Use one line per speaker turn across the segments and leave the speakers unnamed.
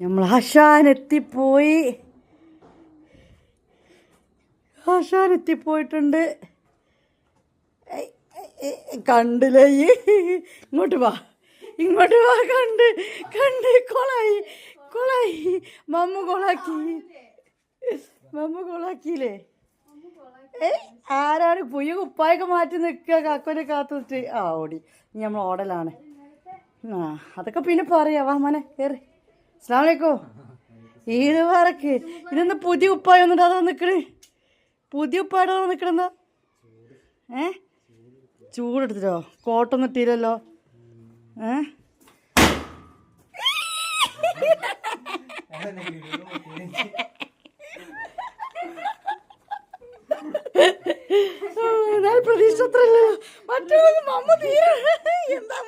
നമ്മൾ ആശാനെത്തിപ്പോയി ആശാനെത്തിപ്പോയിട്ടുണ്ട് കണ്ടില്ലേ? ഇങ്ങോട്ട് വാ. ഇങ്ങോട്ട് വാ കണ്ട് കണ്ട് കൊളായി കൊളായി. മമ്മ കൊളാക്കി. മമ്മ കൊളാക്കിയില്ലേ? ഏയ് ആരാണ്? പുയ്യ കുപ്പായൊക്കെ മാറ്റി നിൽക്കുക കാക്കോനെ കാത്തുനിട്ട് ആ ഓടി. ഇനി നമ്മൾ ഓടലാണ്. ആ അതൊക്കെ പിന്നെ പറയാം. വാ മോനെ കയറി. അസ്ലാമലൈക്കോ ഏത് വരക്ക് ഇതൊന്ന് പുതിയ ഉപ്പായ ഒന്നും അതാ നിൽക്കണ് പുതിയ ഉപ്പായുടെ നിൽക്കണെന്താ ഏ? ചൂടെടുത്തിട്ടോ? കോട്ടൊന്നും ഇട്ടില്ലല്ലോ. ഏ? പ്രതീക്ഷ അത്ര ഇല്ലല്ലോ മറ്റുള്ളത് മമ്മ തീരെ എന്താ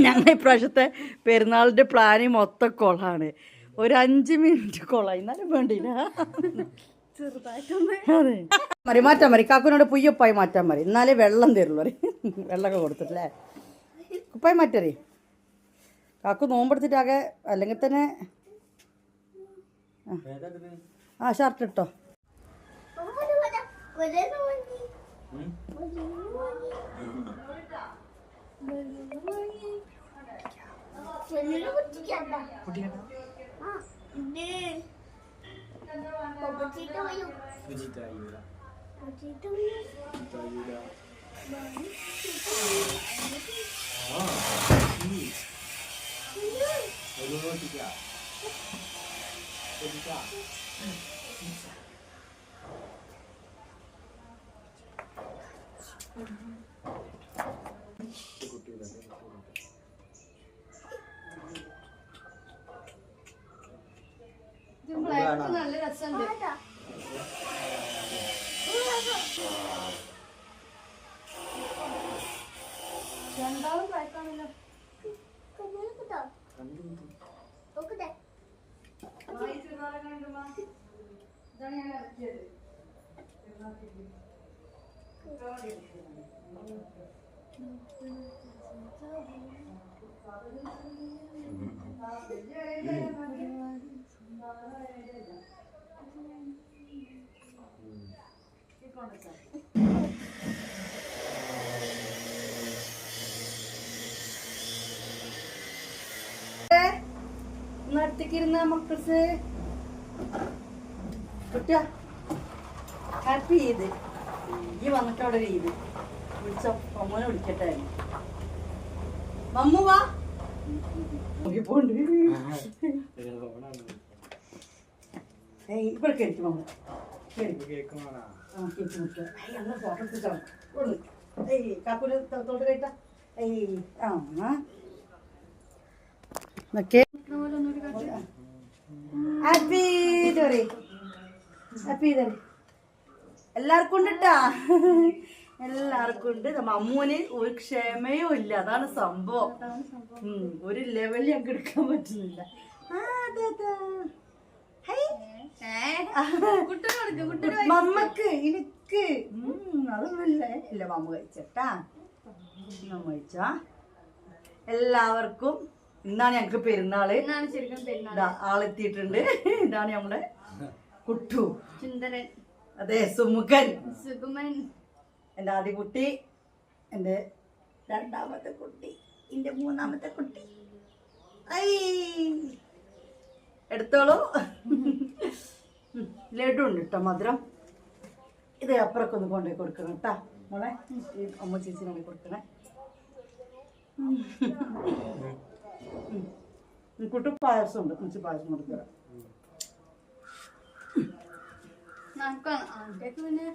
ഞങ്ങൾ ഇപ്രാവശ്യത്തെ പെരുന്നാളിന്റെ പ്ലാന് മൊത്തം കൊളാണ്. ഒരു അഞ്ച് മിനിറ്റ് കൊളായി എന്നാലും വേണ്ടില്ല. അതെ. മതി മാറ്റാൻ മതി കാക്കുനോട് പുയ്യപ്പായി മാറ്റാൻ മതി എന്നാലേ വെള്ളം തരുള്ളൂ. വെള്ളമൊക്കെ കൊടുത്തിട്ടില്ലേ? ഉപ്പായി മാറ്ററി. കാക്കു നോമ്പെടുത്തിട്ടാകെ അല്ലെങ്കിൽ തന്നെ ആ. ഷർട്ട് ആ ഷർട്ട് ഇട്ടോ
നല്ല രസമുണ്ട് രണ്ടാളും
നടത്തിക്കിരുന്ന മക്കൾസ് കുട്ടിയ. ഹാപ്പി ചെയ്ത്. ഈ വന്നിട്ട് അവിടെ ചെയ്ത് വിളിച്ച. അമ്മനെ വിളിക്കട്ടെ. മമ്മു വാ. പോണ്ട് ഇവിടെ കേൾക്കും മമ്മ ഫോട്ടോ എടുത്തിട്ടാണ് കൊണ്ട് ഏയ് കാക്കൂര് തോട്ട് കേട്ട ഏയ് ആ എന്നൊക്കെ ഹാപ്പി ഇതുവരെ ഹാപ്പി ഇതല്ലേ എല്ലാവർക്കും ഉണ്ട് എല്ലാവർക്കും ഉണ്ട്. അമ്മൂന് ഒരു ക്ഷമയും ഇല്ല. അതാണ് സംഭവം. ഒരു ലെവലിൽ ഞങ്ങൾക്ക് എടുക്കാൻ പറ്റുന്നില്ല. മമ്മക്ക് എനിക്ക് അതൊന്നുമില്ലേ. ഇല്ല മമ്മ കഴിച്ചട്ടാ മമ്മ കഴിച്ചാ. എല്ലാവർക്കും ഇന്നാണ് ഞങ്ങക്ക്
പെരുന്നാൾ.
ആളെത്തിയിട്ടുണ്ട്. ഇതാണ് നമ്മുടെ കുട്ടു.
സുന്ദരൻ.
അതെ സുമുഖൻ.
സുഗമൻ.
എന്റെ ആദ്യ കുട്ടി എന്റെ രണ്ടാമത്തെ കുട്ടി എന്റെ മൂന്നാമത്തെ കുട്ടി. ഐ. എടുത്തോളൂ. ലഡു ഉണ്ട് കേട്ടോ മധുരം. ഇത് അപ്പുറമൊക്കെ ഒന്ന് കൊണ്ടുപോയി കൊടുക്കണം കേട്ടാ മോളെ. ഈ അമ്മ ചേച്ചി കൊണ്ടുപോയി കൊടുക്കണേ. കുട്ടു പായസം ഉണ്ട് കുറച്ച് പായസം കൊടുക്കണം
നമുക്കാണ്. ആദ്യമൊക്കെ പിന്നെ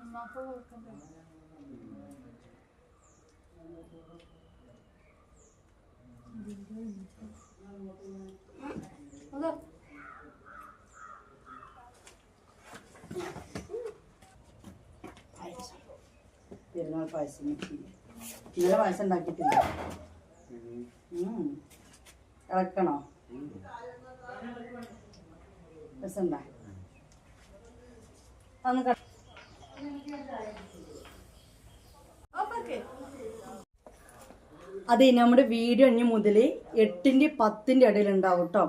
ഉമ്മാക്ക് കൊടുക്കണ്ടേ? അതോ?
പെരുന്നാൾ പായസം. ഇന്നലെ പായസം ഉണ്ടാക്കിയിട്ടില്ല. ഇളക്കണോ? അന്ന് അതെ നമ്മുടെ വീഡിയോ ഇനി മുതൽ എട്ടിന്റെ പത്തിന്റെ ഇടയിൽ ഉണ്ടാവും കേട്ടോ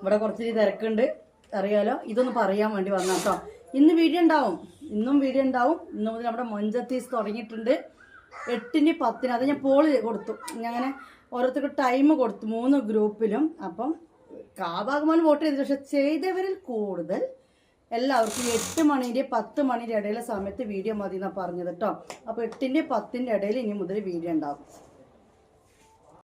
ഇവിടെ കുറച്ച് തിരക്കുണ്ട്. അറിയാലോ? ഇതൊന്ന് പറയാൻ വേണ്ടി വന്ന കേട്ടോ ഇന്ന് വീഡിയോ ഉണ്ടാവും. ഇന്നും വീഡിയോ ഉണ്ടാവും. ഇന്ന് മുതൽ നമ്മുടെ മൊഞ്ചത്തീസ് തുടങ്ങിയിട്ടുണ്ട്. എട്ടിന്റെ പത്തിന് അത് ഞാൻ പോൾ കൊടുത്തു. ഞാൻ അങ്ങനെ ഓരോരുത്തർക്ക് ടൈം കൊടുത്തു മൂന്ന് ഗ്രൂപ്പിലും അപ്പം കാഭാഗമാനം വോട്ട് ചെയ്തു പക്ഷെ ചെയ്തവരിൽ കൂടുതൽ എല്ലാവർക്കും എട്ട് മണിന്റെ പത്ത് മണിന്റെ ഇടയിലെ സമയത്ത് വീഡിയോ മതി എന്നാണ് പറഞ്ഞത് കേട്ടോ അപ്പോൾ എട്ടിന്റെ പത്തിന്റെ ഇടയിൽ ഇനി മുതൽ വീഡിയോ ഉണ്ടാവും.